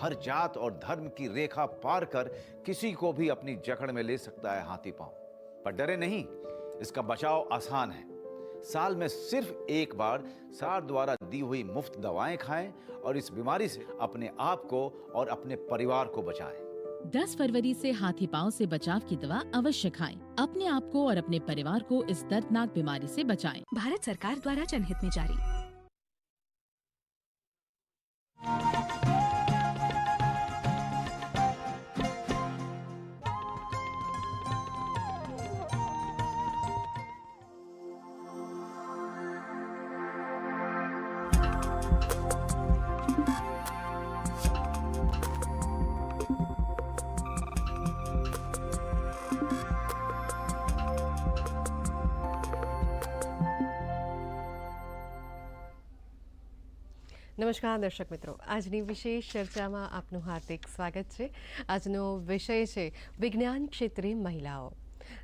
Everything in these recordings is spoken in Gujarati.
हर जात और धर्म की रेखा पार कर किसी को भी अपनी जकड़ में ले सकता है हाथी पाँव पर डरे नहीं इसका बचाव आसान है साल में सिर्फ़ एक बार सार द्वारा दी हुई मुफ़्त दवाएँ खाएँ और इस बीमारी से अपने आप को और अपने परिवार को बचाएँ 10 फरवरी से हाथी पाँव से बचाव की दवा अवश्य खाएँ। अपने आप को और अपने परिवार को इस दर्दनाक बीमारी से बचाएँ। भारत सरकार द्वारा जनहित में जारी નમસ્કાર દર્શક મિત્રો. આજની વિશેષ ચર્ચામાં આપનું હાર્દિક સ્વાગત છે. આજનો વિષય છે વિજ્ઞાન ક્ષેત્રે મહિલાઓ.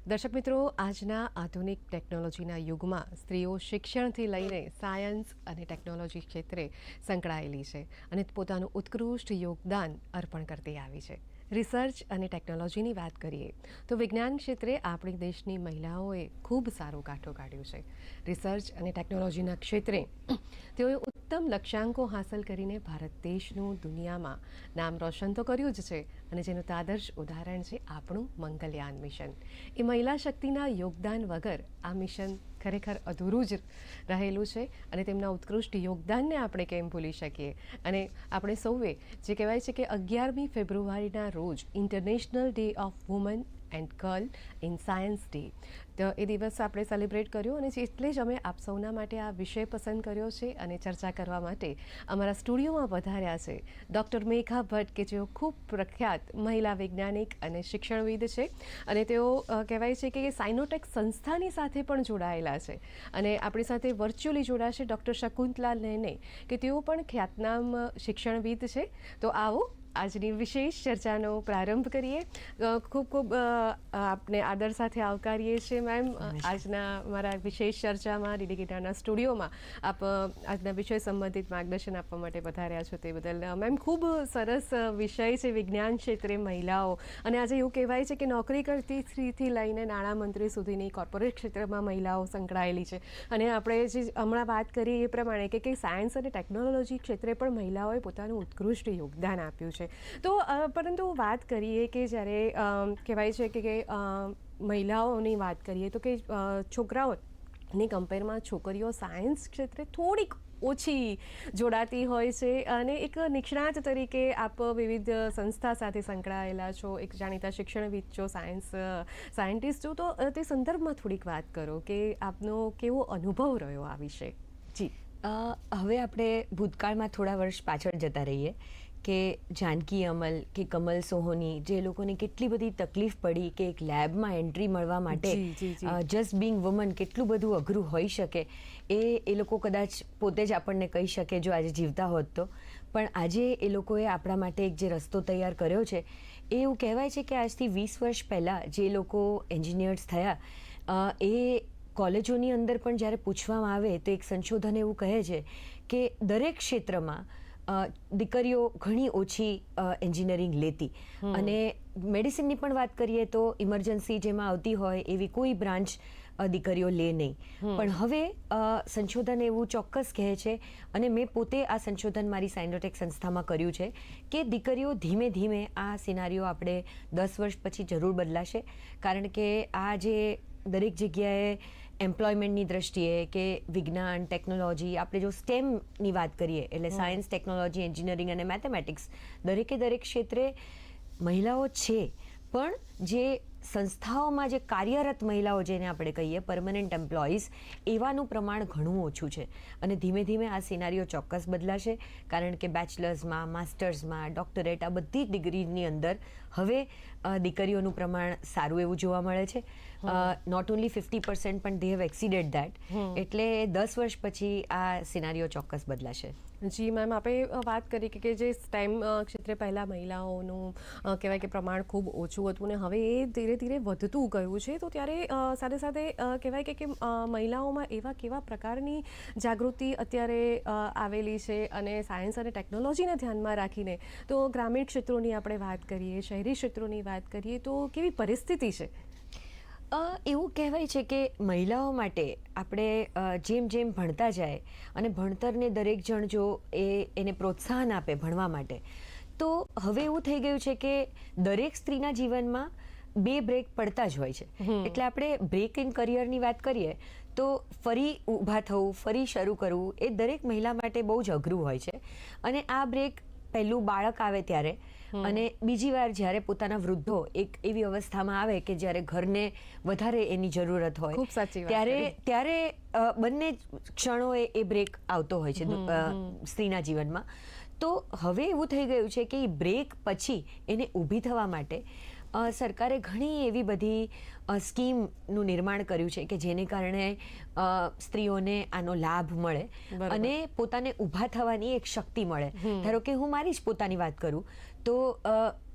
દર્શક મિત્રો, આજના આધુનિક ટેકનોલોજીના યુગમાં સ્ત્રીઓ શિક્ષણથી લઈને સાયન્સ અને ટેકનોલોજી ક્ષેત્રે સંકળાયેલી છે અને પોતાનું ઉત્કૃષ્ટ યોગદાન અર્પણ કરતી આવી છે. રિસર્ચ અને ટેકનોલોજીની વાત કરીએ, તો વિજ્ઞાન ક્ષેત્રે આપણી દેશની મહિલાઓએ ખૂબ સારો કાઠો કાઢ્યું છે. રિસર્ચ અને ટેકનોલોજીના ક્ષેત્રે તેઓએ ઉત્તમ લક્ષ્યાંકો હાંસલ કરીને ભારત દેશનું દુનિયામાં નામ રોશન તો કર્યું જ છે અને જેનું તાદર્શ ઉદાહરણ છે આપણું મંગલયાન મિશન. એ મહિલા શક્તિના યોગદાન વગર આ મિશન ખરેખર અધૂરું જ રહેલું છે અને તેમના ઉત્કૃષ્ટ યોગદાનને આપણે કેમ ભૂલી શકીએ? અને આપણે સૌએ જે કહેવાય છે કે અગિયારમી ફેબ્રુઆરીના રોજ International Day of Woman and Girl in Science day. તો એ દિવસ આપણે સેલિબ્રેટ કર્યો અને એટલે જ અમે આપ સૌના માટે આ વિષય પસંદ કર્યો છે અને ચર્ચા કરવા માટે અમારા સ્ટુડિયોમાં વધાર્યા છે ડૉક્ટર મેઘા ભટ્ટ, કે જેઓ ખૂબ પ્રખ્યાત મહિલા વૈજ્ઞાનિક અને શિક્ષણવિદ છે. અને તેઓ કહેવાય છે કે સાઇનોટેક સંસ્થાની સાથે પણ જોડાયેલા છે. અને આપણી સાથે વર્ચ્યુઅલી જોડાશે ડૉક્ટર શકુંતલા નેને, કે તેઓ પણ ખ્યાતનામ શિક્ષણવિદ છે. તો આવો આજની વિશેષ ચર્ચાનો પ્રારંભ કરીએ. ખૂબ ખૂબ આપને આદર સાથે આવકારીએ છીએ મેમ. આજના મારા વિશેષ ચર્ચામાં ડીડી ગીટાના સ્ટુડિયોમાં આપ આજના વિષય સંબંધિત માર્ગદર્શન આપવા માટે વધાર્યા છો તે બદલ. મેમ ખૂબ સરસ વિષય છે વિજ્ઞાન ક્ષેત્રે મહિલાઓ. અને આજે એવું કહેવાય છે કે નોકરી કરતી સ્ત્રીથી લઈને નાણામંત્રી સુધીની કોર્પોરેટ ક્ષેત્રમાં મહિલાઓ સંકળાયેલી છે. અને આપણે જે હમણાં વાત કરી એ પ્રમાણે કે કે સાયન્સ અને ટેકનોલોજી ક્ષેત્રે પણ મહિલાઓએ પોતાનું ઉત્કૃષ્ટ યોગદાન આપ્યું છે. તો પરંતુ વાત કરીએ કે જ્યારે કહેવાય છે કે મહિલાઓની વાત કરીએ તો કે છોકરાઓની કમ્પેરમાં છોકરીઓ સાયન્સ ક્ષેત્રે થોડીક ઓછી જોડાતી હોય છે અને એક નિષ્ણાત તરીકે આપ વિવિધ સંસ્થા સાથે સંકળાયેલા છો, એક જાણીતા શિક્ષણવિદ છો સાયન્સ સાયન્ટિસ્ટ છો, તો તે સંદર્ભમાં થોડીક વાત કરો કે આપનો કેવો અનુભવ રહ્યો આ વિશે. જી. હવે આપણે ભૂતકાળમાં થોડા વર્ષ પાછળ જતા રહીએ. કે જાનકી અમલ કે કમલ સોહોની જે લોકોને કેટલી બધી તકલીફ પડી કે એક લેબમાં એન્ટ્રી મળવા માટે. જસ્ટ બિંગ વુમન કેટલું બધું અઘરું હોઈ શકે એ એ લોકો કદાચ પોતે જ આપણને કહી શકે જો આજે જીવતા હોત તો પણ આજે એ લોકોએ આપણા માટે એક જે રસ્તો તૈયાર કર્યો છે એ એવું કહેવાય છે કે આજથી વીસ વર્ષ પહેલાં જે લોકો એન્જિનિયર્સ થયા એ કોલેજોની અંદર પણ જ્યારે પૂછવામાં આવે તો એક સંશોધન એવું કહે છે કે દરેક ક્ષેત્રમાં દીકરીઓ ઘણી ઓછી એન્જિનિયરિંગ લેતી. અને મેડિસિનની પણ વાત કરીએ તો ઇમરજન્સી જેમાં આવતી હોય એવી કોઈ બ્રાન્ચ દીકરીઓ લે નહીં. પણ હવે સંશોધન એવું ચોક્કસ કહે છે અને મેં પોતે આ સંશોધન મારી સાઇનોટેક સંસ્થામાં કર્યું છે કે દીકરીઓ ધીમે ધીમે આ સિનારીઓ આપણે દસ વર્ષ પછી જરૂર બદલાશે. કારણ કે આ જે દરેક જગ્યાએ એમ્પ્લોયમેન્ટની દ્રષ્ટિએ કે વિજ્ઞાન ટેકનોલોજી આપણે જો સ્ટેમની વાત કરીએ એટલે સાયન્સ ટેકનોલોજી એન્જિનિયરિંગ અને મેથેમેટિક્સ દરેકે દરેક ક્ષેત્રે મહિલાઓ છે. પણ જે સંસ્થાઓમાં જે કાર્યરત મહિલાઓ જેને આપણે કહીએ પરમનન્ટ એમ્પ્લોઈઝ એવાનું પ્રમાણ ઘણું ઓછું છે. અને ધીમે ધીમે આ સિનારીઓ ચોક્કસ બદલાશે કારણ કે બેચલર્સમાં માસ્ટર્સમાં ડોક્ટરેટ આ બધી જ ડિગ્રીની અંદર હવે દીકરીઓનું પ્રમાણ સારું એવું જોવા મળે છે. નોટ ઓનલી ફિફ્ટી પર્સન્ટ પણ દે હેવ એક્સિડેડ દેટ એટલે દસ વર્ષ પછી આ સિનારીઓ ચોક્કસ બદલાશે. જી મેમ આપણે વાત કરી કે- જે સ્ટેમ ક્ષેત્રે પહેલાં મહિલાઓનું કહેવાય કે પ્રમાણ ખૂબ ઓછું હતું ને હવે એ ધીરે ધીરે વધતું ગયું છે, તો ત્યારે સાથે સાથે કહેવાય કે મહિલાઓમાં એવા કેવા પ્રકારની જાગૃતિ અત્યારે આવેલી છે અને સાયન્સ અને ટેકનોલોજીને ધ્યાનમાં રાખીને, તો ગ્રામીણ ક્ષેત્રોની આપણે વાત કરીએ, શહેરી ક્ષેત્રોની વાત કરીએ, તો કેવી પરિસ્થિતિ છે? એવું કહેવાય છે કે મહિલાઓ માટે આપણે જેમ જેમ ભણતા જાય અને ભણતરને દરેક જણ જો એ એને પ્રોત્સાહન આપે ભણવા માટે તો હવે એવું થઈ ગયું છે કે દરેક સ્ત્રીના જીવનમાં બે બ્રેક પડતા જ હોય છે. એટલે આપણે બ્રેક ઇન કરિયરની વાત કરીએ તો ફરી ઊભા થવું ફરી શરૂ કરવું એ દરેક મહિલા માટે બહુ જ અઘરું હોય છે. અને આ બ્રેક પહેલું બાળક આવે ત્યારે અને બીજી વાર જ્યારે પોતાના વૃદ્ધો એક એવી અવસ્થામાં આવે કે જ્યારે ઘરને વધારે એની જરૂરત હોય ત્યારે ત્યારે બંને ક્ષણોએ એ બ્રેક આવતો હોય છે સ્ત્રીના જીવનમાં. તો હવે એવું થઈ ગયું છે કે એ બ્રેક પછી એને ઊભી થવા માટે સરકારે ઘણી એવી બધી સ્કીમનું નિર્માણ કર્યું છે કે જેને કારણે સ્ત્રીઓને આનો લાભ મળે અને પોતાને ઊભા થવાની એક શક્તિ મળે. ધારો કે હું મારી જ પોતાની વાત કરું તો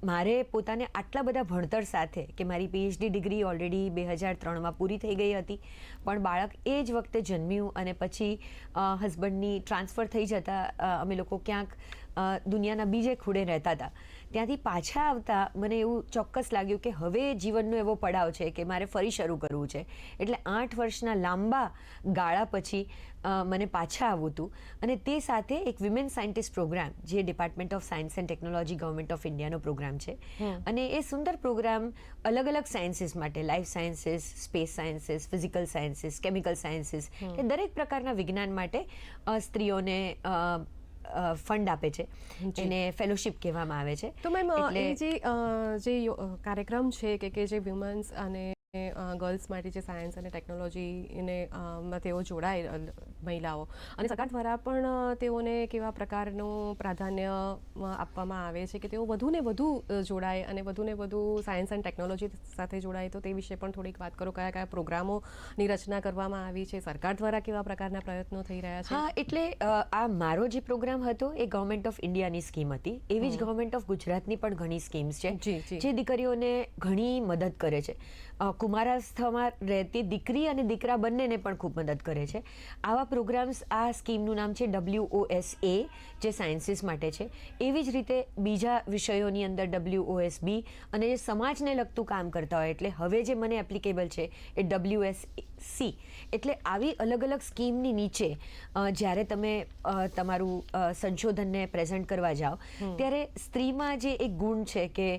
મારે પોતાને આટલા બધા ભણતર સાથે, કે મારી પીએચડી ડિગ્રી ઓલરેડી બે હજાર ત્રણમાં પૂરી થઈ ગઈ હતી, પણ બાળક એ જ વખતે જન્મ્યું અને પછી હસબન્ડની ટ્રાન્સફર થઈ જતાં અમે લોકો ક્યાંક દુનિયાના બીજે ખૂણે રહેતા હતા. ત્યાંથી પાછા આવતા મને એવું ચોક્કસ લાગ્યું કે હવે જીવનનો એવો પડાવ છે કે મારે ફરી શરૂ કરવું છે. એટલે આઠ વર્ષના લાંબા ગાળા પછી મને પાછા આવવું હતું. અને તે સાથે એક વિમેન સાયન્ટિસ્ટ પ્રોગ્રામ જે Department of Science and Technology Government of ઇન્ડિયાનો programme છે. અને એ સુંદર પ્રોગ્રામ અલગ અલગ સાયન્સીસ માટે life sciences space sciences physical sciences chemical sciences એ દરેક પ્રકારના વિજ્ઞાન માટે સ્ત્રીઓને ફંડ આપે છે. એને ફેલોશિપ કહેવામાં આવે છે. તો મેમ જે જે કાર્યક્રમ છે કે કે જે વુમન્સ અને ગર્લ્સ માટે જે સાયન્સ અને ટેકનોલોજીને માં તેઓ જોડાય મહિલાઓ. અને સરકાર દ્વારા પણ તેઓને કેવા પ્રકારનું પ્રાધાન્ય આપવામાં આવે છે કે તેઓ વધુને વધુ જોડાય અને વધુને વધુ સાયન્સ એન્ડ ટેકનોલોજી સાથે જોડાય તો તે વિશે પણ થોડીક વાત કરો. કયા કયા પ્રોગ્રામોની રચના કરવામાં આવી છે? સરકાર દ્વારા કેવા પ્રકારના પ્રયત્નો થઈ રહ્યા છે? હા એટલે આ મારો જે પ્રોગ્રામ હતો એ ગવર્મેન્ટ ઓફ ઇન્ડિયાની સ્કીમ હતી. એવી જ ગવર્મેન્ટ ઓફ ગુજરાતની પણ ઘણી સ્કીમ્સ છે જી, દીકરીઓને ઘણી મદદ કરે છે. કુમારાસ્થામાં રહેતી દીકરી અને દીકરા બંનેને પણ ખૂબ મદદ કરે છે. આવા પ્રોગ્રામ્સ આ સ્કીમનું નામ છે ડબલ્યુ ઓ એસ એ જે સાયન્સીસ માટે છે. એવી જ રીતે બીજા વિષયોની અંદર ડબલ્યુ ઓ એસ બી અને જે સમાજને લગતું કામ કરતા હોય એટલે હવે જે મને એપ્લિકેબલ છે એ ડબલ્યુ એસ સી એટલે આવી અલગ અલગ સ્કીમની નીચે જ્યારે તમે તમારું સંશોધનને પ્રેઝન્ટ કરવા જાઓ ત્યારે સ્ત્રીમાં જે એક ગુણ છે કે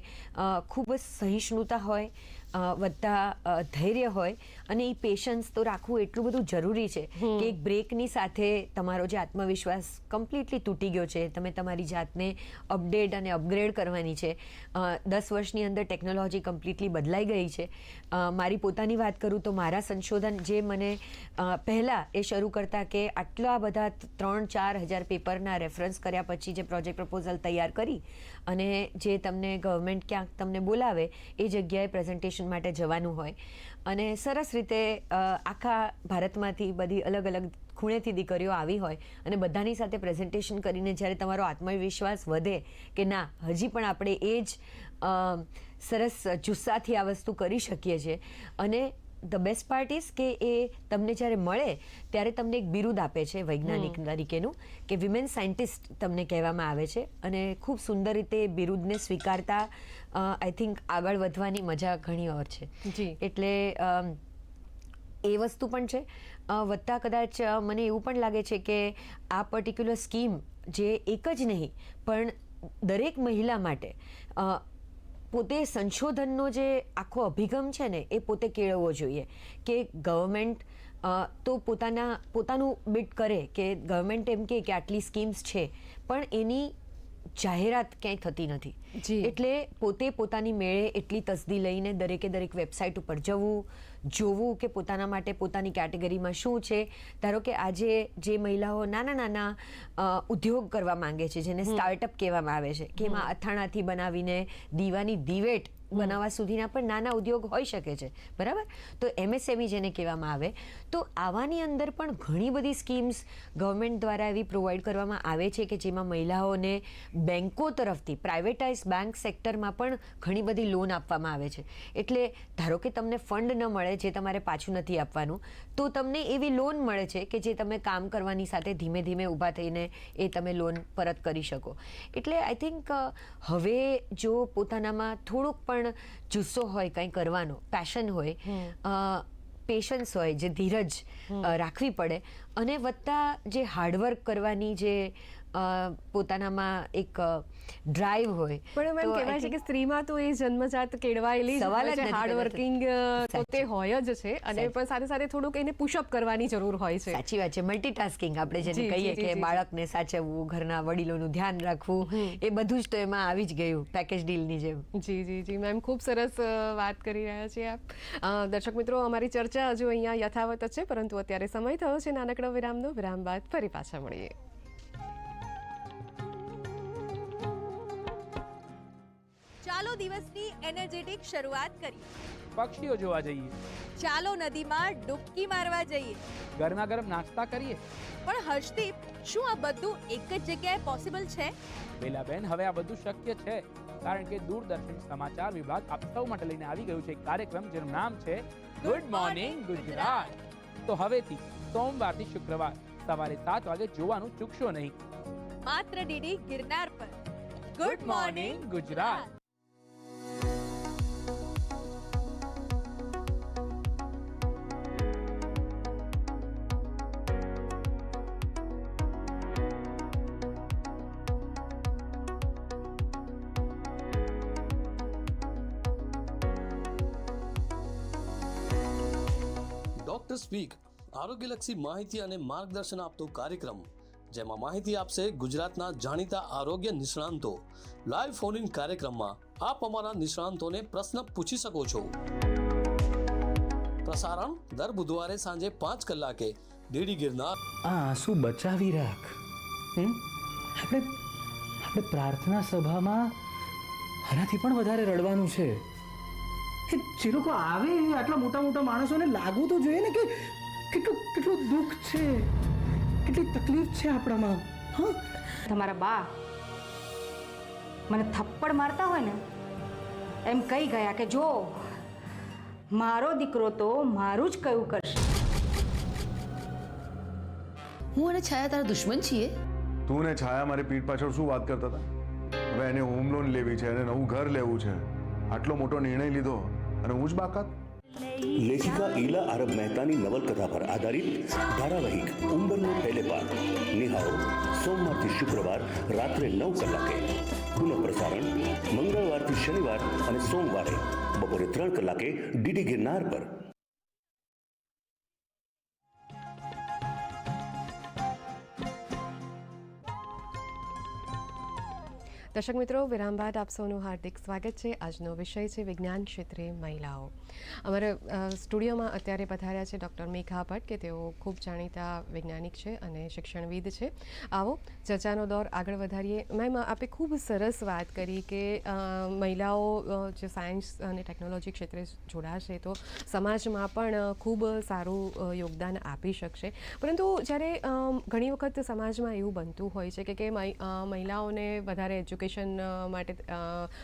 ખૂબ જ સહિષ્ણુતા હોય વધતા ધૈર્ય હોય અને એ પેશન્સ તો રાખવું એટલું બધું જરૂરી છે કે એક બ્રેકની સાથે તમારો જે આત્મવિશ્વાસ કમ્પ્લીટલી તૂટી ગયો છે તમે તમારી જાતને અપડેટ અને અપગ્રેડ કરવાની છે. દસ વર્ષની અંદર ટેકનોલોજી કમ્પ્લીટલી બદલાઈ ગઈ છે. મારી પોતાની વાત કરું તો મારા સંશોધન જે મને પહેલાં એ શરૂ કરતા કે આટલા બધા ત્રણ ચાર હજાર પેપરના રેફરન્સ કર્યા પછી જે પ્રોજેક્ટ પ્રપોઝલ તૈયાર કરી અને જે તમને ગવર્મેન્ટ ક્યાંક તમને બોલાવે, એ જગ્યાએ પ્રેઝન્ટેશન માટે જવાનું હોય. અને સરસ રીતે આખા ભારતમાંથી બધી અલગ અલગ ખૂણેથી દીકરીઓ આવી હોય અને બધાની સાથે પ્રેઝન્ટેશન કરીને જ્યારે તમારો આત્મવિશ્વાસ વધે કે ના, હજી પણ આપણે એ જ સરસ જુસ્સાથી આ વસ્તુ કરી શકીએ છીએ. અને ધ બેસ્ટ પાર્ટ ઇઝ કે એ તમને જ્યારે મળે ત્યારે તમને એક બિરુદ આપે છે વૈજ્ઞાનિક તરીકેનું કે વિમેન સાયન્ટિસ્ટ તમને કહેવામાં આવે છે. અને ખૂબ સુંદર રીતે બિરુદને સ્વીકારતા આઈ થિંક આગળ વધવાની મજા ઘણી ઓર છે. જી. એટલે એ વસ્તુ પણ છે. વધતા વત્તા કદાચ મને એવું પણ લાગે છે કે આ પર્ટિક્યુલર સ્કીમ જે એક જ નહીં પણ દરેક મહિલા માટે પોતે સંશોધનનો જે આખો અભિગમ છે ને એ પોતે કેળવવો જોઈએ કે ગવર્મેન્ટ તો પોતાના પોતાનું બિટ કરે કે ગવર્મેન્ટ એમ કે આટલી સ્કીમ્સ છે પણ એની જાહેરાત ક્યાંય થતી નથી. એટલે પોતે પોતાની મેળે એટલી તસદી લઈને દરેકે દરેક વેબસાઇટ ઉપર જવું જોવું કે પોતાના માટે પોતાની કેટેગરીમાં શું છે. ધારો કે આજે જે મહિલાઓ નાના નાના ઉદ્યોગ કરવા માંગે છે જેને સ્ટાર્ટઅપ કહેવામાં આવે છે કે એમાં અથાણાથી બનાવીને દીવાની દિવેટ બનાવવા સુધીના પણ નાના ઉદ્યોગ હોઈ શકે છે. બરાબર? તો એમએસએમઈ જેને કહેવામાં આવે તો આવાની અંદર પણ ઘણી બધી સ્કીમ્સ ગવર્મેન્ટ દ્વારા એવી પ્રોવાઈડ કરવામાં આવે છે કે જેમાં મહિલાઓને બેન્કો તરફથી પ્રાઇવેટાઇઝ બેંક સેક્ટરમાં પણ ઘણી બધી લોન આપવામાં આવે છે. એટલે ધારો કે તમને ફંડ ન મળે જે તમારે પાછું નથી આપવાનું તો તમને એવી લોન મળે છે કે જે તમે કામ કરવાની સાથે ધીમે ધીમે ઊભા થઈને એ તમે લોન પરત કરી શકો. એટલે આઈ થિંક હવે જો પોતાનામાં થોડુંક પણ જુસ્સો હોય કંઈ કરવાનો પેશન હોય પેશન્સ હોય જે ધીરજ રાખવી પડે અને વત્તા જે હાર્ડવર્ક કરવાની જે પોતાનામાં એક ડ્રાઈવ હોય પણ એમ કહેવાય છે કે સ્ત્રીમાં તો એ જન્મજાત કેળવાયેલી સવાલ જ હાર્ડ વર્કિંગ તો તે હોય જ છે અને પણ સાથે સાથે થોડુંક એને પુશઅપ કરવાની જરૂર હોય છે. સાચી વાત છે. મલ્ટીટાસ્કિંગ આપણે જેને કહીએ કે બાળકને સાચવવું ઘરના વડીલોનું ધ્યાન રાખવું એ બધું જ તો એમાં આવી જ ગયું પેકેજ ડીલની જેમ. જી જી જી. મેમ ખૂબ સરસ વાત કરી રહ્યા છીએ આપ. દર્શક મિત્રો અમારી ચર્ચા હજુ અહીંયા યથાવત જ છે પરંતુ અત્યારે સમય થયો છે. નાનકડો વિરામનો. વિરામ બાદ ફરી પાછા મળીએ. ચાલો દિવસની એનર્જેટિક શરૂઆત કરીએ. પક્ષીઓ જોવા જઈએ. ચાલો નદીમાં ડૂબકી મારવા જઈએ. ગરમા ગરમ નાસ્તા કરીએ. પણ હર્ષદીપ શું આ બધું એક જ જગ્યાએ પોસિબલ છે? બેલાબેન હવે આ બધું શક્ય છે. કારણ કે દૂરદર્શન સમાચાર વિભાગ આપ સૌ માટે લઈને આવી ગયું છે. એક કાર્યક્રમ જેનું નામ છે ગુડ મોર્નિંગ ગુજરાત તો હવેથી સોમવારથી શુક્રવાર સવારે સાત વાગે જોવાનું ચૂકશો નહીં. માત્ર ડીડી ગિરનાર પર. Good morning Gujarat doctor speak આરોગ્યલક્ષી માહિતી અને માર્ગદર્શન આપતો કાર્યક્રમ. જેમાં માહિતી આપશે ગુજરાતના જાણીતા આરોગ્ય નિષ્ણાંતો. લાઈવ ફોન ઇન કાર્યક્રમમાં આપ અમારા નિષ્ણાંતોને પ્રશ્ન પૂછી શકો છો. પ્રસારણ દર બુધવારે સાંજે પાંચ કલાકે. ડીડી ગિરનાર. આ આંસુ બચાવી રાખ. આપણે આપણે પ્રાર્થના સભામાં આનાથી પણ વધારે રડવાનું છે. કે જે લોકો આવે આટલા મોટા મોટા માણસોને લાગવું તો જોઈએ ને કે કેટલું કેટલું દુઃખ છે. કેટલી તકલીફ છે આપણામાં હા? તમારા બા મને થપ્પડ મારતા હોય ને એમ કહી ગયા કે જો મારો દીકરો તો મારું જ કયું કરશે. હું અને છાયા તારા દુશ્મન છીએ? તું ને છાયા મારી પીઠ પાછળ શું વાત કરતા હતા? હવે એને હોમ લોન લેવી છે અને નવું ઘર લેવું છે. આટલો મોટો નિર્ણય લીધો અને હું જ બાકાત? લેખિકા ઈલા આરબ મહેતાની નવલકથા પર આધારિત ધારાવાહિક ઉંબરનો પહેલે પાઠ. નિહાળો. સોમવારથી શુક્રવાર રાત્રે નવ કલાકે. પુનઃ પ્રસારણ મંગળવારથી શનિવાર અને સોમવારે બપોરે ત્રણ કલાકે ડીડી ગિરનાર પર. દર્શક મિત્રો, વિરામ બાદ આપ સૌનું હાર્દિક સ્વાગત છે. આજનો વિષય છે વિજ્ઞાન ક્ષેત્રે મહિલાઓ. અમારા સ્ટુડિયોમાં અત્યારે પધાર્યા છે ડૉક્ટર મેઘા ભટ્ટ, કે તેઓ ખૂબ જાણીતા વૈજ્ઞાનિક છે અને શિક્ષણવિદ છે. આવો, ચર્ચાનો દોર આગળ વધારીએ. મેમ, આપે ખૂબ સરસ વાત કરી કે મહિલાઓ જે સાયન્સ અને ટેકનોલોજી ક્ષેત્રે જોડાશે તો સમાજમાં પણ ખૂબ સારું યોગદાન આપી શકશે. પરંતુ જ્યારે ઘણી વખત સમાજમાં એવું બનતું હોય છે કે કે મહિ- મહિલાઓને વધારે એજ્યુકેશન માટે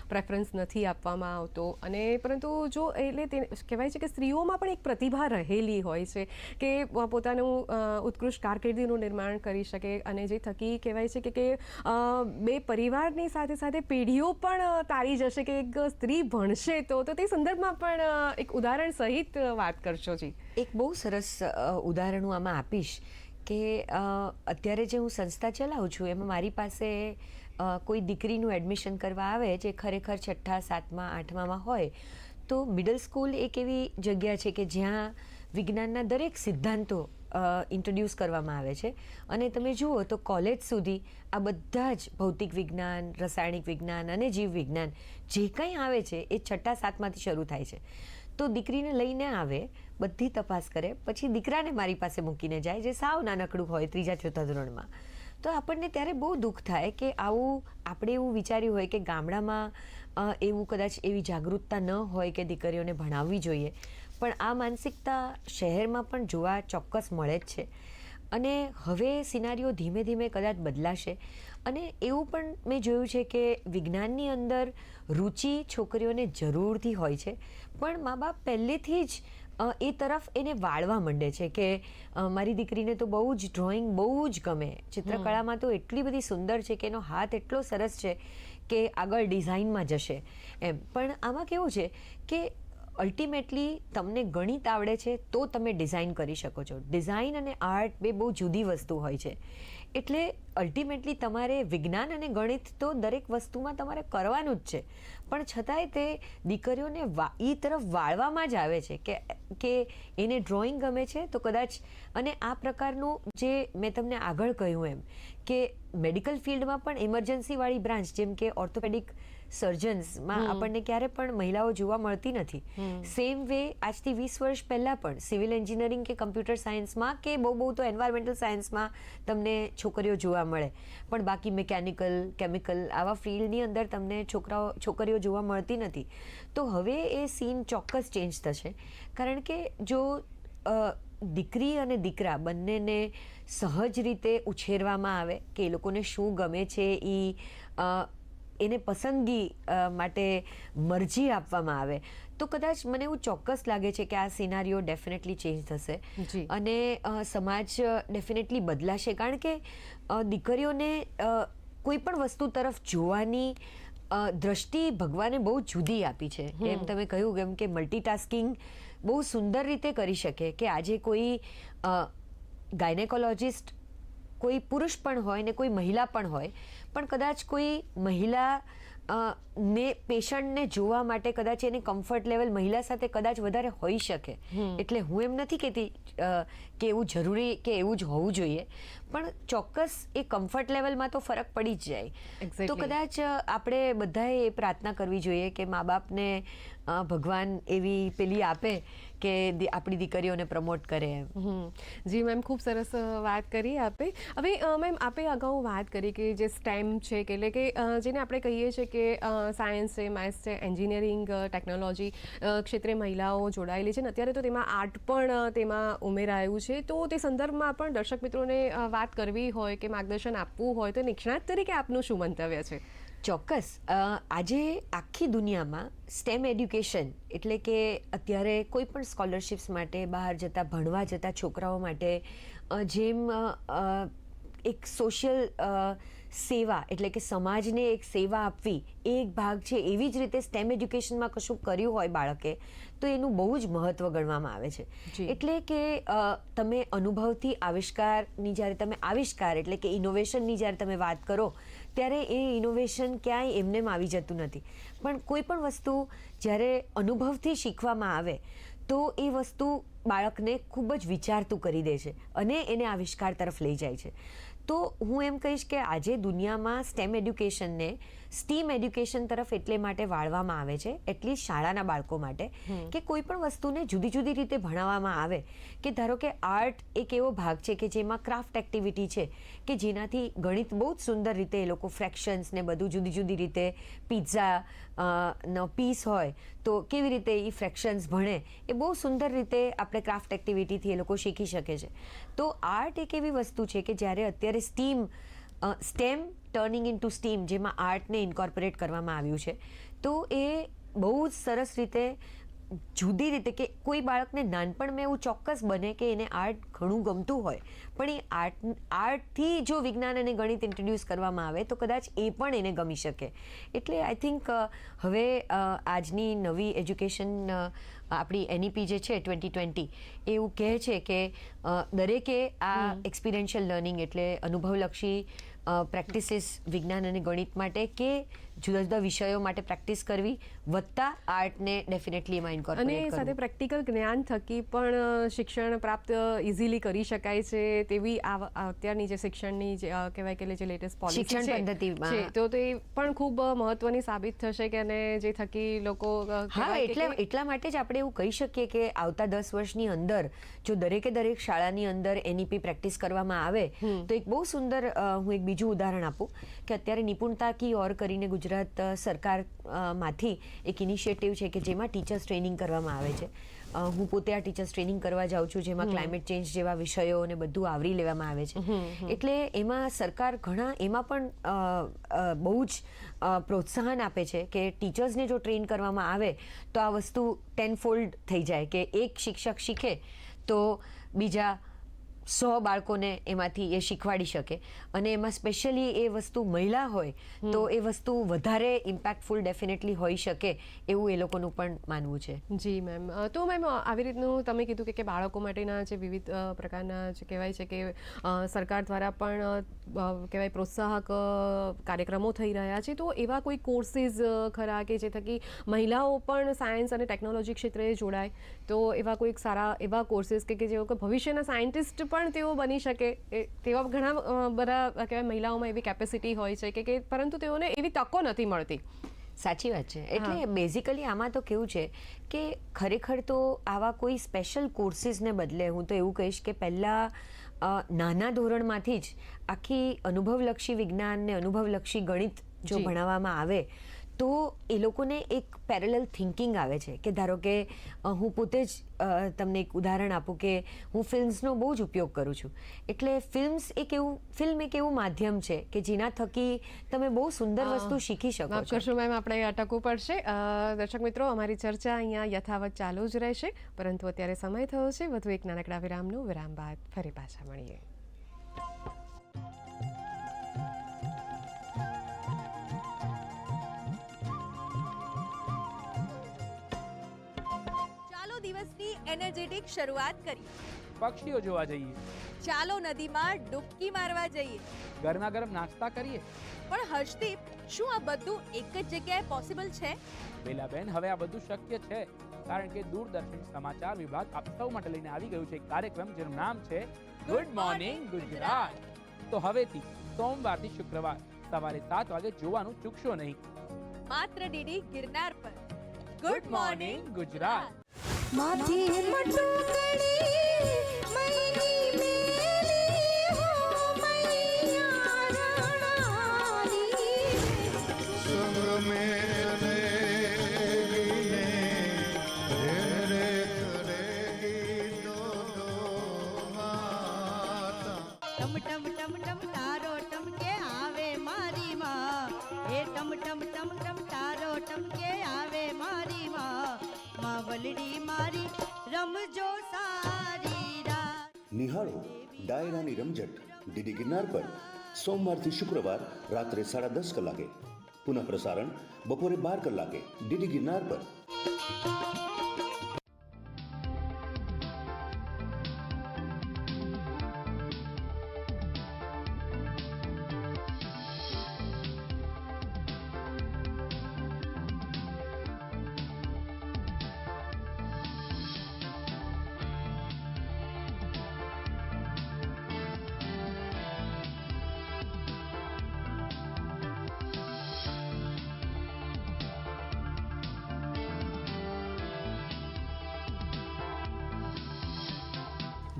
પ્રેફરન્સ નથી આપવામાં આવતો અને પરંતુ જો એટલે તે કહેવાય છે કે સ્ત્રીઓમાં પણ એક પ્રતિભા રહેલી હોય છે કે પોતાનું ઉત્કૃષ્ટ કારકિર્દીનું નિર્માણ કરી શકે અને જે થકી કહેવાય છે કે કે બે પરિવારની સાથે સાથે પેઢીઓ પણ તારી જશે કે એક સ્ત્રી ભણશે તો તો તે સંદર્ભમાં પણ એક ઉદાહરણ સહિત વાત કરશો જી. એક બહુ સરસ ઉદાહરણ હું આમાં આપીશ કે અત્યારે જે હું સંસ્થા ચલાવું છું એમાં મારી પાસે કોઈ દીકરીનું એડમિશન કરવા આવે જે ખરેખર છઠ્ઠા, સાતમા, આઠમામાં હોય તો મિડલ સ્કૂલ એક એવી જગ્યા છે કે જ્યાં વિજ્ઞાનના દરેક સિદ્ધાંતો ઇન્ટ્રોડ્યુસ કરવામાં આવે છે. અને તમે જુઓ તો કોલેજ સુધી આ બધા જ ભૌતિક વિજ્ઞાન, રસાયણિક વિજ્ઞાન અને જીવ વિજ્ઞાન જે કંઈ આવે છે એ છઠ્ઠા સાતમાંથી શરૂ થાય છે. તો દીકરીને લઈને આવે, બધી તપાસ કરે, પછી દીકરાને મારી પાસે મૂકીને જાય, જે સાવ નાનકડું હોય ત્રીજા, ચોથા ધોરણમાં. તો આપણને ત્યારે બહુ દુઃખ થાય કે આવું, આપણે એવું વિચાર્યું હોય કે ગામડામાં એવું કદાચ એવી જાગૃતતા ન હોય કે દીકરીઓને ભણાવવી જોઈએ. પણ આ માનસિકતા શહેરમાં પણ જોવા ચોક્કસ મળે જ છે. અને હવે સિનારીઓ ધીમે ધીમે કદાચ બદલાશે. અને એવું પણ મેં જોયું છે કે વિજ્ઞાનની અંદર રુચિ છોકરીઓને જરૂરથી હોય છે. પણ મા બાપ પહેલેથી જ એ તરફ એને વાળવા માંડે છે કે મારી દીકરીને તો બહુ જ ડ્રોઈંગ બહુ જ ગમે. ચિત્રકળામાં તો એટલી બધી સુંદર છે કે એનો હાથ એટલો સરસ છે કે આગળ ડિઝાઇનમાં જશે. એમ. પણ આમાં કેવું છે કે અલ્ટિમેટલી તમને ગણિત આવડે છે તો તમે ડિઝાઇન કરી શકો છો. ડિઝાઇન અને આર્ટ બે બહુ જુદી વસ્તુ હોય છે. એટલે અલ્ટિમેટલી તમારે વિજ્ઞાન અને ગણિત તો દરેક વસ્તુમાં તમારે કરવાનું જ છે. પણ છતાંય તે દીકરીઓને એ તરફ વાળવામાં જ આવે છે કે કે એને ડ્રોઈંગ ગમે છે તો કદાચ, અને આ પ્રકારનું જે મેં તમને આગળ કહ્યું એમ કે મેડિકલ ફિલ્ડમાં પણ ઇમરજન્સીવાળી બ્રાન્ચ જેમ કે ઓર્થોપેડિક સર્જન્સમાં આપણને ક્યારે પણ મહિલાઓ જોવા મળતી નથી. સેમ વે આજથી વીસ વર્ષ પહેલાં પણ સિવિલ એન્જિનિયરિંગ કે કમ્પ્યુટર સાયન્સમાં કે બહુ બહુ તો એન્વાયરમેન્ટલ સાયન્સમાં તમને છોકરીઓ જોવા મળે. પણ બાકી મિકેનિકલ કેમિકલ આવા ફિલ્ડની અંદર તમને છોકરાઓ છોકરીઓ જોવા મળતી નથી. તો હવે એ સીન ચોક્કસ ચેન્જ થશે. કારણ કે જો દીકરી અને દીકરા બંનેને સહજ રીતે ઉછેરવામાં આવે કે એ લોકોને શું ગમે છે એ એને પસંદગી માટે મરજી આપવામાં આવે. તો કદાચ મને એવું ચોક્કસ લાગે છે કે આ સિનારીઓ ડેફિનેટલી ચેન્જ થશે. અને સમાજ ડેફિનેટલી બદલાશે. કારણ કે દીકરીઓને કોઈ પણ વસ્તુ તરફ જોવાની દ્રષ્ટિ ભગવાને બહુ જુદી આપી છે. એમ તમે કહ્યું એમ કે મલ્ટીટાસ્કિંગ બહુ સુંદર રીતે કરી શકે કે આજે કોઈ ગાયનેકોલોજિસ્ટ કોઈ પુરુષ પણ હોય ને કોઈ મહિલા પણ હોય પણ કદાચ કોઈ મહિલા ને પેશન્ટને જોવા માટે કદાચ એને કમ્ફર્ટ લેવલ મહિલા સાથે કદાચ વધારે હોઈ શકે. એટલે હું એમ નથી કહેતી કે એવું જરૂરી કે એવું જ હોવું જોઈએ. પણ ચોક્કસ એ કમ્ફર્ટ લેવલમાં તો ફરક પડી જ જાય. તો કદાચ આપણે બધાએ એ પ્રાર્થના કરવી જોઈએ કે મા બાપને ભગવાન એવી પેલી આપે કે આપણી દીકરીઓને પ્રમોટ કરે એમ. જી મેમ ખૂબ સરસ વાત કરી આપે. હવે મેમ આપે અગાઉ વાત કરી કે જે સ્ટેમ છે કે એટલે કે જેને આપણે કહીએ છીએ કે સાયન્સ છે મેથ્સ છે એન્જિનિયરિંગ ટેકનોલોજી ક્ષેત્રે મહિલાઓ જોડાયેલી છે ને અત્યારે તો તેમાં આર્ટ પણ તેમાં ઉમેરાયું છે. તો તે સંદર્ભમાં પણ દર્શક મિત્રોને અ, વાત કરવી હોય કે માર્ગદર્શન આપવું હોય તો નિષ્ણાત તરીકે આપનું શું મંતવ્ય છે? ચોક્કસ. આજે આખી દુનિયામાં સ્ટેમ એડ્યુકેશન એટલે કે અત્યારે કોઈ પણ સ્કોલરશિપ્સ માટે, બહાર જતા, ભણવા જતા છોકરાઓ માટે જેમ એક સોશિયલ સેવા એટલે કે સમાજને એક સેવા આપવી એ એક ભાગ છે એવી જ રીતે સ્ટેમ એજ્યુકેશનમાં કશું કર્યું હોય બાળકે તો એનું બહુ જ મહત્ત્વ ગણવામાં આવે છે. એટલે કે તમે અનુભવથી આવિષ્કારની જ્યારે તમે આવિષ્કાર એટલે કે ઇનોવેશનની જ્યારે તમે વાત કરો ત્યારે એ ઇનોવેશન ક્યાંય એમનેમ આવી જતું નથી. પણ કોઈ પણ વસ્તુ જ્યારે અનુભવથી શીખવામાં આવે તો એ વસ્તુ બાળકને ખૂબ જ વિચારતું કરી દે છે અને એને આવિષ્કાર તરફ લઈ જાય છે. તો હું એમ કહીશ કે આજે દુનિયામાં સ્ટેમ એડ્યુકેશનને સ્ટીમ એડ્યુકેશન તરફ એટલે માટે વાળવામાં આવે છે એટલી શાળાના બાળકો માટે કે કોઈ પણ વસ્તુને જુદી જુદી રીતે ભણાવવામાં આવે કે ધારો કે આર્ટ એક એવો ભાગ છે કે જેમાં ક્રાફ્ટ એક્ટિવિટી છે કે જેનાથી ગણિત બહુ જ સુંદર રીતે એ લોકો ફ્રેક્શન્સ ને બધું જુદી જુદી રીતે પિઝા નો પીસ હોય તો કેવી રીતે એ ફ્રેક્શન્સ ભણે એ બહુ સુંદર રીતે આપણે ક્રાફ્ટ એક્ટિવિટીથી એ લોકો શીખી શકે છે. તો આર્ટ એક એવી વસ્તુ છે કે જ્યારે અત્યારે STEAM STEM turning into STEAM જેમાં આર્ટને ઇન્કોર્પોરેટ કરવામાં આવ્યું છે. તો એ બહુ જ સરસ રીતે જુદી રીતે કે કોઈ બાળકને નાનપણમાં એવું ચોક્કસ બને કે એને આર્ટ ઘણું ગમતું હોય પણ એ આર્ટ આર્ટથી જો વિજ્ઞાન અને ગણિત ઇન્ટ્રોડ્યુસ કરવામાં આવે તો કદાચ એ પણ એને ગમી શકે. એટલે આઈ થિંક હવે આજની નવી એજ્યુકેશન આપણી એનઈપી જે છે ટ્વેન્ટી ટ્વેન્ટી એવું કહે છે કે દરેકે આ એક્સપિરિયન્શિયલ લર્નિંગ એટલે અનુભવલક્ષી પ્રેક્ટિસીસ વિજ્ઞાન અને ગણિત માટે કે જુદા જુદા વિષયો માટે પ્રેક્ટિસ કરવી વધતા આર્ટને ડેફિનેટલી એમાં અને સાથે પ્રેક્ટિકલ જ્ઞાન થકી પણ શિક્ષણ પ્રાપ્ત ઇઝીલી કરી શકાય છે તેવી આ અત્યારની જે શિક્ષણની જે કહેવાય કે જે લેટેસ્ટ પોલિસી શિક્ષણ પદ્ધતિમાં. તો તે પણ ખૂબ મહત્વની સાબિત થશે કે અને જે થકી લોકો હા એટલે એટલા માટે જ આપણે એવું કહી શકીએ કે આવતા દસ વર્ષની અંદર જો દરેકે દરેક શાળાની અંદર એનઈપી પ્રેક્ટિસ કરવામાં આવે તો એક બહુ સુંદર હું એક બીજું ઉદાહરણ આપું કે અત્યારે નિપુણતા કી ઓર કરીને ગુજરાત અ, સરકારમાંથી એક ઇનિશિયેટિવ છે કે જેમાં ટીચર્સ ટ્રેનિંગ કરવામાં આવે છે. હું પોતે આ ટીચર્સ ટ્રેનિંગ કરવા જાઉં છું જેમાં ક્લાઇમેટ ચેન્જ જેવા વિષયો અને બધું આવરી લેવામાં આવે છે. એટલે એમાં સરકાર ઘણા એમાં પણ બહુ જ પ્રોત્સાહન આપે છે કે ટીચર્સને જો ટ્રેન કરવામાં આવે તો આ વસ્તુ ટેનફોલ્ડ થઈ જાય કે એક શિક્ષક શીખે તો બીજા સો બાળકોને એમાંથી એ શીખવાડી શકે. અને એમાં સ્પેશિયલી એ વસ્તુ મહિલા હોય તો એ વસ્તુ વધારે ઇમ્પેક્ટફુલ ડેફિનેટલી હોઈ શકે એવું એ લોકોનું પણ માનવું છે. જી મેમ તો મેમ આવી રીતનું તમે કીધું કે બાળકો માટેના જે વિવિધ પ્રકારના જે કહેવાય છે કે સરકાર દ્વારા પણ કહેવાય પ્રોત્સાહક કાર્યક્રમો થઈ રહ્યા છે. તો એવા કોઈ કોર્સિસ ખરા કે જે થકી મહિલાઓ પણ સાયન્સ અને ટેકનોલોજી ક્ષેત્રે જોડાય? તો એવા કોઈક સારા એવા કોર્સિસ કે કે જેઓ કે ભવિષ્યના સાયન્ટિસ્ટ પણ તેઓ બની શકે. એ તેવા ઘણા બધા કહેવાય મહિલાઓમાં એવી કેપેસિટી હોય છે કે કે પરંતુ તેઓને એવી તકો નથી મળતી. સાચી વાત છે. એટલે બેઝિકલી આમાં તો કેવું છે કે ખરેખર તો આવા કોઈ સ્પેશિયલ કોર્સીસને બદલે હું તો એવું કહીશ કે પહેલાં નાના ધોરણમાંથી જ આખી અનુભવલક્ષી વિજ્ઞાન ને અનુભવલક્ષી ગણિત જો. ભણાવવામાં આવે તો એ લોકોને એક પેરેલલ થિંકિંગ આવે છે કે ધારો કે હું પોતે જ તમને એક ઉદાહરણ આપું કે હું ફિલ્મ્સનો બહુ જ ઉપયોગ કરું છું. એટલે ફિલ્મ્સ એક એવું ફિલ્મ એક એવું માધ્યમ છે કે જેના થકી તમે બહુ સુંદર વસ્તુ શીખી શકો છો. કરશો મેમ આપણે અટકવું પડશે. દર્શક મિત્રો અમારી ચર્ચા અહીંયા યથાવત ચાલુ જ રહેશે. પરંતુ અત્યારે સમય થયો છે. વધુ એક નાનકડા વિરામનો વિરામ બાદ ફરી પાછા મળીએ. એનર્જેટિક શરૂઆત કરી પક્ષીઓ જોવા જઈએ. ચાલો નદીમાં ડૂબકી મારવા જઈએ. ગરમા ગરમ નાસ્તા કરીએ. પણ હર્ષદીપ શું આ બધું એક જ જગ્યાએ પોસિબલ છે? બેન હવે આ બધું શક્ય છે. કારણ કે દૂરદર્શન સમાચાર વિભાગ આપ સૌ માટે લઈને આવી ગયું છે. એક કાર્યક્રમ જેનું નામ છે ગુડ મોર્નિંગ ગુજરાત તો હવેથી સોમવારથી શુક્રવાર સવારે સાત વાગે જોવાનું ચૂકશો નહીં. માત્ર ડીડી ગિરનાર પર. ગુડ મોર્નિંગ ગુજરાત மாற்றி மட்டும் નિહાળો ડાયરાની રમઝટ ડીડી ગિરનાર પર સોમવારથી શુક્રવાર રાત્રે સાડા દસ કલાકે. પુનઃ પ્રસારણ બપોરે બાર કલાકે ડીડી ગિરનાર પર.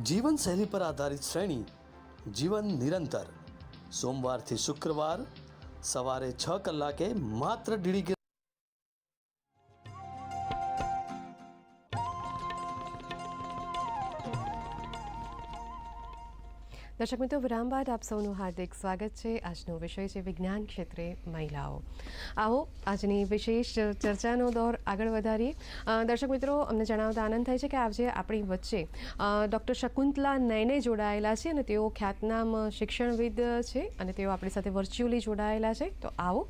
જીવનશૈલી પર આધારિત શ્રેણી જીવન નિરંતર. સોમવારથી શુક્રવાર સવારે છ કલાકે માત્ર ડીડી દર્શક મિત્રો વિરામ બાદ આપ સૌનું હાર્દિક સ્વાગત છે આજનો વિષય છે વિજ્ઞાન ક્ષેત્રે મહિલાઓ આવો આજની વિશેષ ચર્ચાનો દોર આગળ વધારીએ દર્શક મિત્રો અમને જણાવતા આનંદ થાય છે કે આજે આપણી વચ્ચે ડૉક્ટર શકુંતલા નયને જોડાયેલા છે અને તેઓ ખ્યાતનામ શિક્ષણવિદ છે અને તેઓ આપણી સાથે વર્ચ્યુઅલી જોડાયેલા છે તો આવો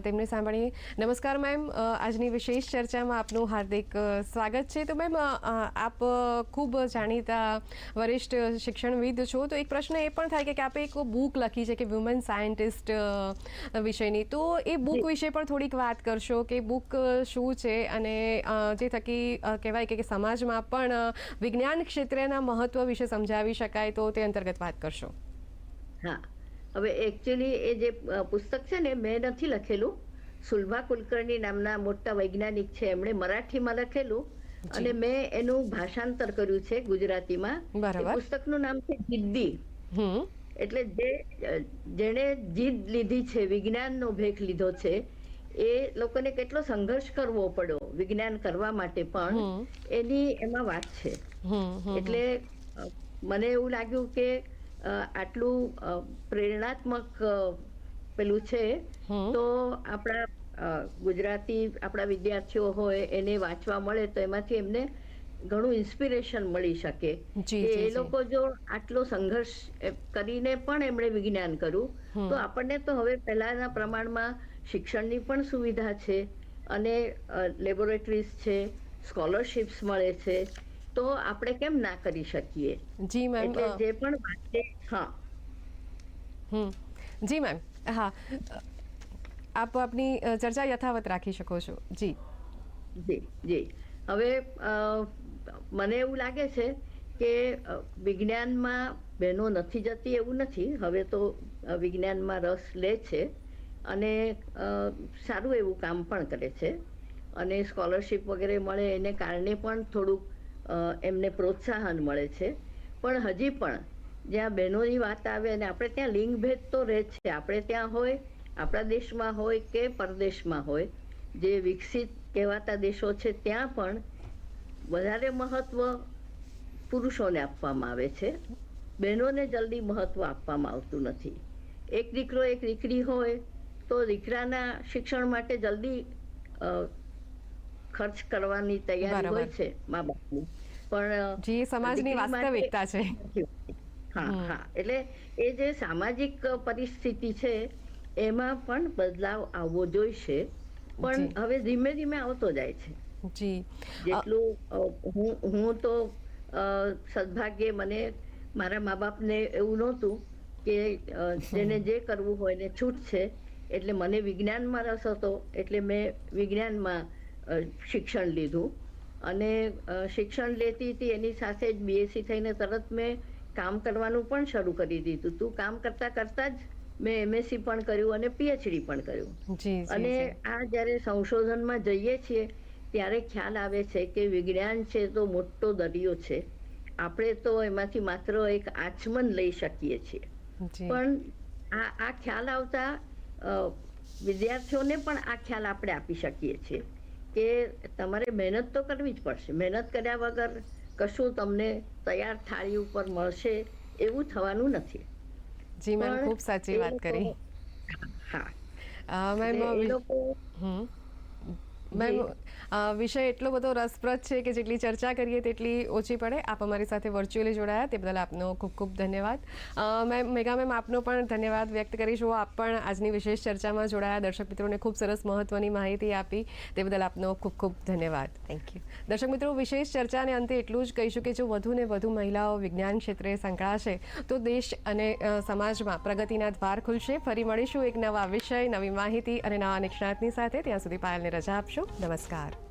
તેમને સાંભળીએ નમસ્કાર મેમ આજની વિશેષ ચર્ચામાં આપનું હાર્દિક સ્વાગત છે તો મેમ આપ ખૂબ જાણીતા વરિષ્ઠ શિક્ષણવિદ છો તો એક પ્રશ્ન એ પણ થાય કે આપે એક બુક લખી છે કે વુમન સાયન્ટિસ્ટ વિષયની. તો એ બુક વિશે પણ થોડીક વાત કરશો કે બુક શું છે અને જે થકી કહેવાય કે સમાજમાં પણ વિજ્ઞાન ક્ષેત્રના મહત્વ વિશે સમજાવી શકાય તો તે અંતર્ગત વાત કરશો. હા. હવે એકચ્યુઅલી એ જે પુસ્તક છે ને મેં નથી લખેલું. સુલભા કુલકર્ણી નામના મોટા વૈજ્ઞાનિક છે એમણે મરાઠીમાં લખેલું. અને મેં એનું ભાષાંતર કર્યું છે ગુજરાતીમાં. પુસ્તકનું નામ છે જિદ્દી એટલે જે જેણે જીદ લીધી છે વિજ્ઞાનનો ભેખ લીધો છે એ લોકોને કેટલો સંઘર્ષ કરવો પડ્યો વિજ્ઞાન કરવા માટે પણ એની એમાં વાત છે. એટલે મને એવું લાગ્યું કે આટલું પ્રેરણાત્મક પેલું છે તો આપણા ગુજરાતી આપણા વિદ્યાર્થીઓ હોય એને વાંચવા મળે તો એમાંથી એમને ઘણું ઇન્સ્પિરેશન મળી શકે. કે એ લોકો જો આટલો સંઘર્ષ કરીને પણ એમણે વિજ્ઞાન કર્યું. તો આપણને તો હવે પહેલાના પ્રમાણમાં શિક્ષણની પણ સુવિધા છે અને લેબોરેટરીઝ છે સ્કોલરશિપ્સ મળે છે. તો આપણે કેમ ના કરી શકીએ? જી મેમ એટલે જે પણ વાત છે હા. હમ. જી મેમ હા. આપ આપની ચર્ચા યથાવત રાખી શકો છો. જી. જી જી. હવે મને એવું લાગે છે કે વિજ્ઞાનમાં બહેનો નથી જતી એવું નથી. હવે તો વિજ્ઞાનમાં રસ લે છે અને સારું એવું કામ પણ કરે છે. અને સ્કોલરશિપ વગેરે મળે એને કારણે પણ થોડુંક એમને પ્રોત્સાહન મળે છે. પણ હજી પણ જ્યાં બહેનોની વાત આવે અને આપણે ત્યાં લિંગભેદ તો રહે છે. આપણે ત્યાં હોય, આપણા દેશમાં હોય કે પરદેશમાં હોય, જે વિકસિત કહેવાતા દેશો છે ત્યાં પણ વધારે મહત્વ પુરુષોને આપવામાં આવે છે. બહેનોને જલ્દી મહત્વ આપવામાં આવતું નથી. એક દીકરો એક દીકરી હોય તો દીકરાના શિક્ષણ માટે જલ્દી ખર્ચ કરવાની તૈયારી હોય છે મા બાપની. પણ સમાજની વાસ્તવિકતા છે. હા હા. એટલે એ જે સામાજિક પરિસ્થિતિ છે એમાં પણ બદલાવ આવવો જોઈશે. પણ હવે ધીમે ધીમે આવતો જાય છે. જી. જેટલું હું હું તો સદભાગ્યે મને મારા મા બાપને એવું નહોતું કે જેને જે કરવું હોય એને છૂટ છે. એટલે મને વિજ્ઞાનમાં રસ હતો એટલે મેં વિજ્ઞાનમાં શિક્ષણ લીધું. અને શિક્ષણ લેતી હતી એની સાથે જ બીએસસી થઈને તરત મેં કામ કરવાનું પણ શરૂ કરી દીધું. તું કામ કરતા કરતા જ મેં એમએસસી પણ કર્યું અને પીએચડી પણ કર્યું. અને આ જ્યારે સંશોધનમાં જઈએ છીએ ત્યારે ખ્યાલ આવે છે કે વિજ્ઞાન છે તો મોટો દરિયો છે. આપણે તો એમાંથી માત્ર એક આચમન લઈ શકીએ છીએ. પણ આ આ ખ્યાલ આવતા વિદ્યાર્થીઓને પણ આ ખ્યાલ આપણે આપી શકીએ છીએ કે તમારે મહેનત તો કરવી જ પડશે. મહેનત કર્યા વગર કશું તમને તૈયાર થાળી ઉપર મળશે એવું થવાનું નથી. જી મેમ ખૂબ સાચી વાત કરી. હા. મેમ એ લોકો મેમ આ વિષય એટલો બધો રસપ્રદ છે કે જેટલી ચર્ચા કરીએ તેટલી ઓછી પડે. આપ અમારી સાથે વર્ચ્યુઅલી જોડાયા. તે બદલ આપનો ખૂબ ખૂબ ધન્યવાદ. મેમ મેગા મેમ આપનો પણ ધન્યવાદ વ્યક્ત કરીશું. આપ પણ આજની વિશેષ ચર્ચામાં જોડાયા. દર્શક મિત્રોને ખૂબ સરસ મહત્વની માહિતી આપી. તે બદલ આપનો ખૂબ ખૂબ ધન્યવાદ. થેન્ક યુ દર્શક મિત્રો વિશેષ ચર્ચાને અંતે એટલું જ કહીશું કે જો વધુ ને વધુ મહિલાઓ વિજ્ઞાન ક્ષેત્રે સંકળાશે તો દેશ અને સમાજમાં પ્રગતિના દ્વાર ખુલશે. ફરી મળીશું એક નવા વિષય નવી માહિતી અને નવા નિષ્ણાતની સાથે. ત્યાં સુધી પાયલને રજા આપશો. નમસ્કાર.